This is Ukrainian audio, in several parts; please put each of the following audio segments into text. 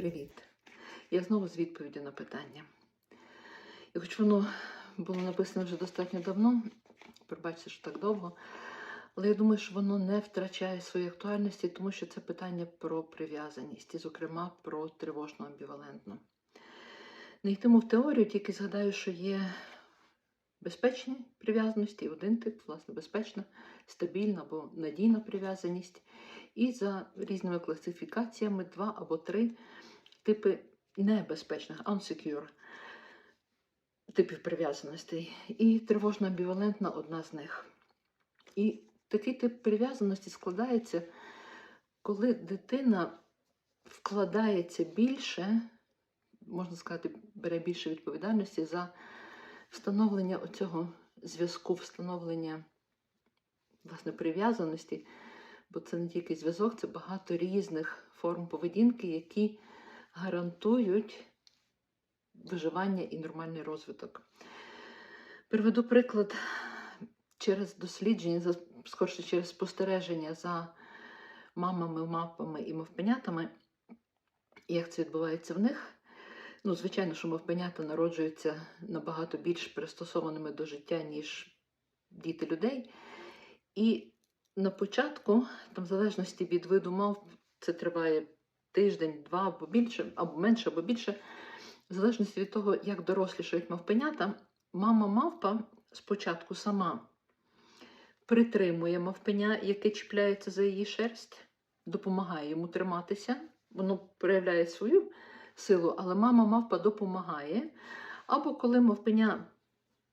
Привіт! Я знову з відповіді на питання. І хоч воно було написано вже достатньо давно, пробачте, що так довго, але я думаю, що воно не втрачає своєї актуальності, тому що це питання про прив'язаність, і, зокрема, про тривожну амбівалентну. Не йтиму в теорію, тільки згадаю, що є безпечні прив'язаності, один тип, власне, безпечна, стабільна або надійна прив'язаність. І за різними класифікаціями два або три типи небезпечних, unsecure типів прив'язаностей. І тривожно амбівалентна одна з них. І такий тип прив'язаності складається, коли дитина вкладається більше, можна сказати, бере більше відповідальності за встановлення оцього зв'язку, встановлення власне прив'язаності. Бо це не тільки зв'язок, це багато різних форм поведінки, які гарантують виживання і нормальний розвиток. Приведу приклад через дослідження, скорше через спостереження за мамами, мавпами і мавпенятами, як це відбувається в них. Ну, звичайно, що мавпенята народжуються набагато більш пристосованими до життя, ніж діти людей. І на початку, там, в залежності від виду мавп, це триває тиждень, два або більше, або менше, або більше. В залежності від того, як дорослішають мавпенята, мама мавпа спочатку сама притримує мавпеня, яке чіпляється за її шерсть, допомагає йому триматися. Воно проявляє свою силу, але мама мавпа допомагає. Або коли мавпеня,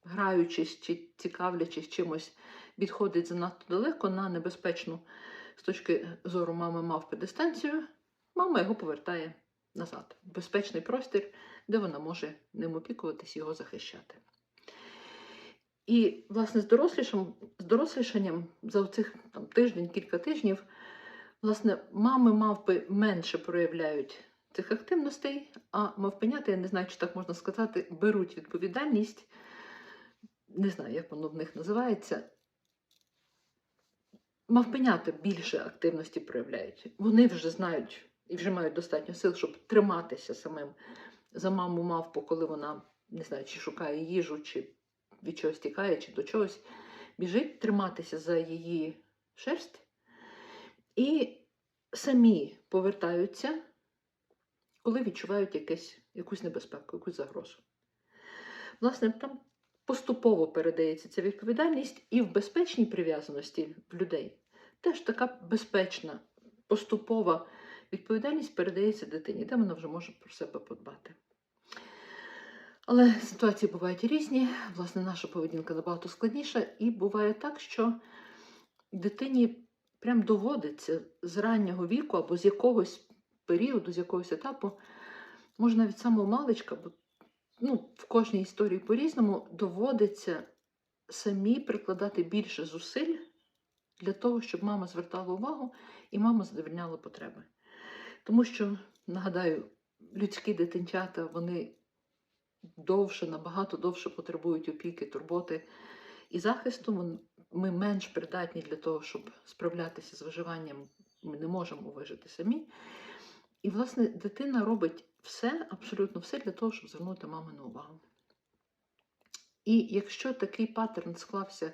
граючись чи цікавлячись чимось, відходить занадто далеко на небезпечну з точки зору мами мавпи дистанцію, мама його повертає назад, в безпечний простір, де вона може ним опікуватись його захищати. І, власне, з дорослішим, з дорослішанням за цих тиждень, кілька тижнів, власне, мами мавпи менше проявляють цих активностей, а мавпенята, я не знаю, чи так можна сказати, беруть відповідальність, не знаю, як воно в них називається. Мавпенята більше активності проявляють. Вони вже знають і вже мають достатньо сил, щоб триматися самим за маму мавпу, коли вона не знаю, чи шукає їжу, чи від чогось тікає, чи до чогось біжить, триматися за її шерсть. І самі повертаються, коли відчувають якесь, якусь небезпеку, якусь загрозу. Власне, там поступово передається ця відповідальність і в безпечній прив'язаності в людей теж така безпечна, поступова відповідальність передається дитині, де вона вже може про себе подбати. Але ситуації бувають різні, власне, наша поведінка набагато складніша, і буває так, що дитині прям доводиться з раннього віку або з якогось періоду, з якогось етапу, можна від самого маличка, бо ну, в кожній історії по-різному доводиться самі прикладати більше зусиль для того, щоб мама звертала увагу і мама задовольняла потреби. Тому що, нагадаю, людські дитинчата, вони довше, набагато довше потребують опіки, турботи і захисту. Ми менш придатні для того, щоб справлятися з виживанням. Ми не можемо вижити самі. І, власне, дитина робить все, абсолютно все для того, щоб звернути мамину увагу. І якщо такий паттерн склався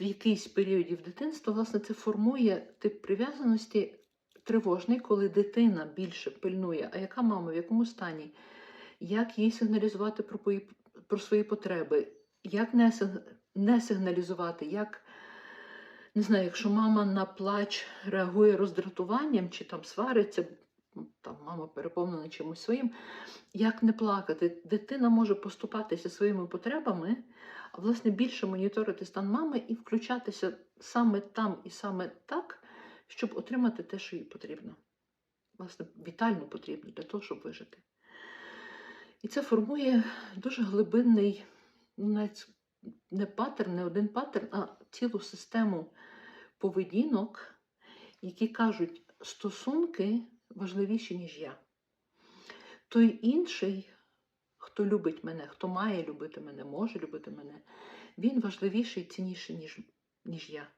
в якийсь періодів дитинства, власне, це формує тип прив'язаності тривожний, коли дитина більше пильнує, а яка мама, в якому стані, як їй сигналізувати про, про свої потреби, як не, не сигналізувати, як, не знаю, якщо мама на плач реагує роздратуванням чи там свариться, там мама переповнена чимось своїм, як не плакати, дитина може поступатися своїми потребами, а власне більше моніторити стан мами і включатися саме там і саме так, щоб отримати те, що їй потрібно. Власне, вітально потрібно для того, щоб вижити. І це формує дуже глибинний, ну, навіть не паттерн, не один паттерн, а цілу систему поведінок, які кажуть, стосунки важливіші, ніж я. Той інший, хто любить мене, хто має любити мене, може любити мене, він важливіший і цінніший, ніж, ніж я.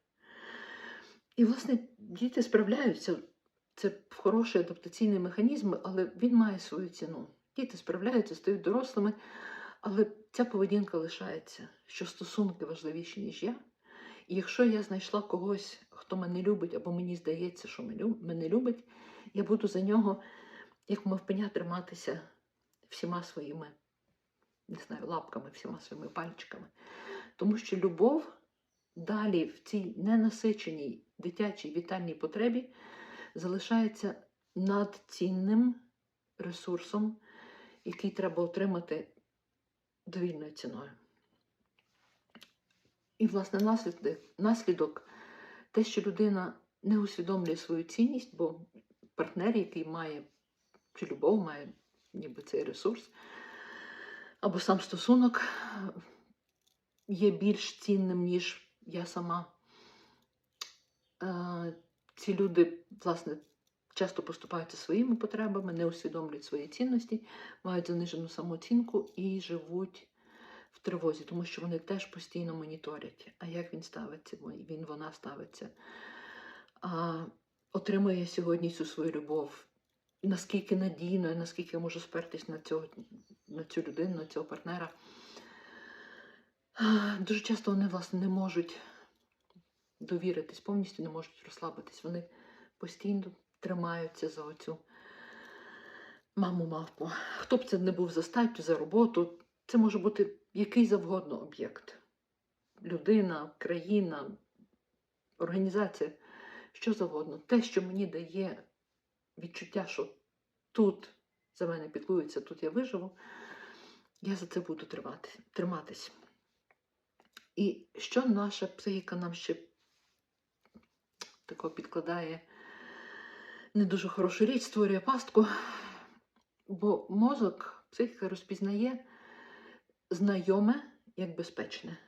І, власне, діти справляються це хороший адаптаційний механізм, але він має свою ціну. Діти справляються, стають дорослими, але ця поведінка лишається, що стосунки важливіші, ніж я. І якщо я знайшла когось, хто мене любить, або мені здається, що мене- любить, я буду за нього, як мавпеня, триматися всіма своїми, не знаю, лапками, всіма своїми пальчиками. Тому що любов далі в цій ненасиченій дитячій вітальній потребі залишається надцінним ресурсом, який треба отримати довільною ціною. І, власне, наслідок, наслідок те, що людина не усвідомлює свою цінність, бо партнер, який має чи любов, має ніби цей ресурс, або сам стосунок є більш цінним, ніж я сама. Е, Ці люди, власне, часто поступаються своїми потребами, не усвідомлюють свої цінності, мають занижену самооцінку і живуть в тривозі, тому що вони теж постійно моніторять, а як він ставиться, він вона ставиться, а отримує сьогодні цю свою любов, наскільки надійно, наскільки я можу спертись на, цього, на цю людину, на цього партнера. Дуже часто вони, власне, не можуть довіритись, повністю не можуть розслабитись. Вони постійно тримаються за оцю маму мавпу. Хто б це не був за статтю, за роботу, це може бути який завгодно об'єкт. Людина, країна, організація, що завгодно. Те, що мені дає відчуття, що тут за мене піклуються, тут я виживу, я за це буду тримати, триматись. І що наша психіка нам ще тако підкладає? Не дуже хорошу річ, створює пастку, бо мозок, психіка розпізнає знайоме як безпечне.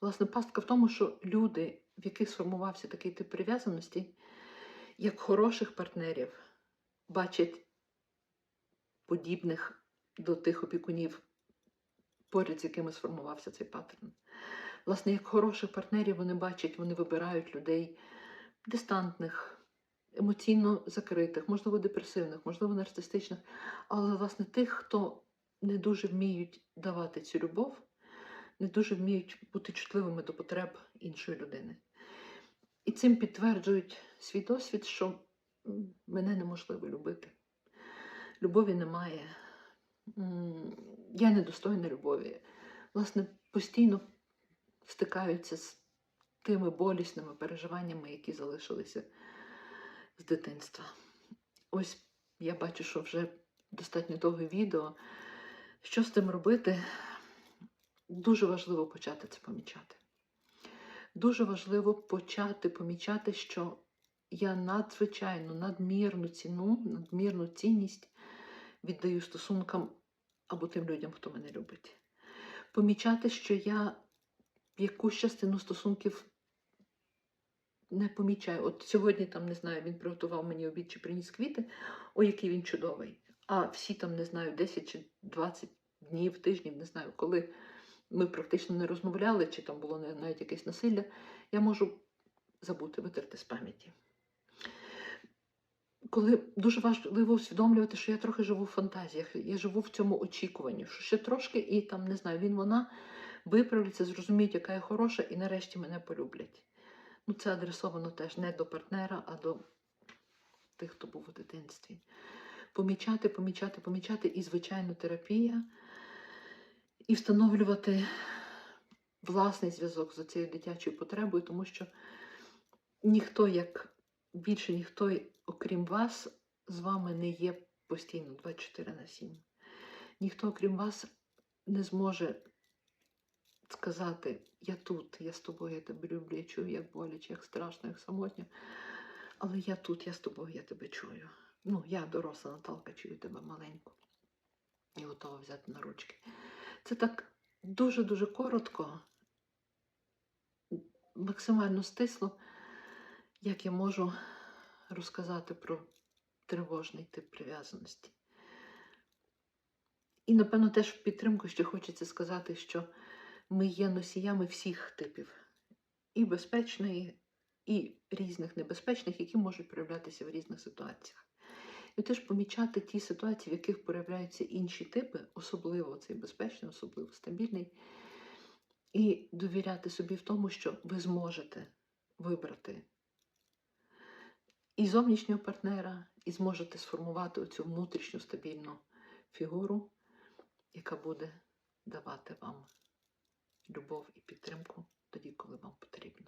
Власне, пастка в тому, що люди, в яких сформувався такий тип прив'язаності, як хороших партнерів, бачать подібних до тих опікунів, поряд з якими сформувався цей паттерн. Власне, як хороших партнерів вони бачать, вони вибирають людей дистантних, емоційно закритих, можливо, депресивних, можливо, нарцистичних, але, власне, тих, хто не дуже вміють давати цю любов, не дуже вміють бути чутливими до потреб іншої людини. І цим підтверджують свій досвід, що мене неможливо любити. Любові немає. Я недостойна любові. Власне, постійно стикаються з тими болісними переживаннями, які залишилися з дитинства. Ось я бачу, що вже достатньо довге відео. Що з тим робити? Дуже важливо почати це помічати. Дуже важливо почати помічати, що я надзвичайно надмірну ціну, надмірну цінність віддаю стосункам або тим людям, хто мене любить. Помічати, що я якусь частину стосунків не помічаю. От сьогодні там не знаю, він приготував мені обід чи приніс квіти, о, який він чудовий. А всі там не знаю, 10 чи 20 днів, тижнів, не знаю, коли ми практично не розмовляли, чи там було навіть якесь насилля, я можу забути, витерти з пам'яті. Коли дуже важливо усвідомлювати, що я трохи живу в фантазіях, я живу в цьому очікуванні, що ще трошки, і там не знаю, він вона виправляться, зрозуміють, яка я хороша, і нарешті мене полюблять. Ну, це адресовано теж не до партнера, а до тих, хто був у дитинстві. Помічати, помічати, помічати і, звичайно, терапія, і встановлювати власний зв'язок з цією дитячою потребою, тому що ніхто, як більше ніхто, окрім вас, з вами не є постійно 24 на 7. Ніхто, окрім вас, не зможе сказати: Я тут, я з тобою, я тебе люблю, я чую, як боляче, як страшно, як самотньо. Але я тут, я з тобою, я тебе чую. Ну, я доросла Наталка, чую тебе маленьку і готова взяти на ручки. Це так дуже-дуже коротко, максимально стисло, як я можу розказати про тривожний тип прив'язаності. І, напевно, теж в підтримку ще хочеться сказати, що ми є носіями всіх типів і безпечної, і різних небезпечних, які можуть проявлятися в різних ситуаціях. І теж помічати ті ситуації, в яких проявляються інші типи, особливо цей безпечний, особливо стабільний, і довіряти собі в тому, що ви зможете вибрати і зовнішнього партнера, і зможете сформувати оцю внутрішню стабільну фігуру, яка буде давати вам любов і підтримку тоді, коли вам потрібно.